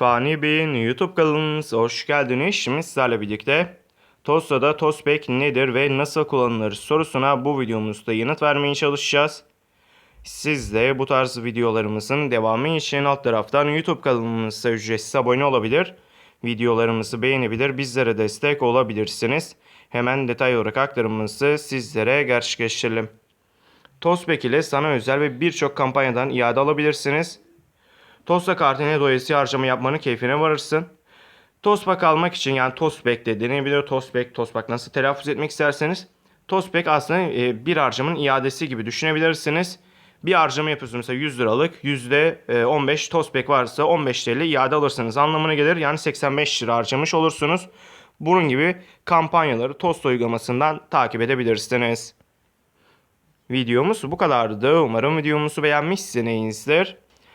Fani Bey'in YouTube kanalımıza hoş geldiniz. Şimdi sizlerle birlikte Tosta'da Toastback nedir ve nasıl kullanılır sorusuna bu videomuzda yanıt vermeye çalışacağız. Siz de bu tarz videolarımızın devamı için alt taraftan YouTube kanalımıza ücretsiz abone olabilir. Videolarımızı beğenebilir, bizlere destek olabilirsiniz. Hemen detay olarak aktarımımızı sizlere gerçekleştirelim. Toastback ile sana özel ve birçok kampanyadan iade alabilirsiniz. Tosta kartine doyasıya harcama yapmanın keyfine varırsın. Toastback almak için yani Toastback de deneyebilir. Toastback, Toastback nasıl telaffuz etmek isterseniz. Toastback aslında e, bir harcamanın iadesi gibi düşünebilirsiniz. Bir harcama yapıyorsunuz mesela 100 liralık %15 Toastback varsa 15 TL iade alırsınız anlamına gelir. Yani 85 lira harcamış olursunuz. Bunun gibi kampanyaları Toast uygulamasından takip edebilirsiniz. Videomuz bu kadardı. Umarım videomuzu beğenmişsinizdir.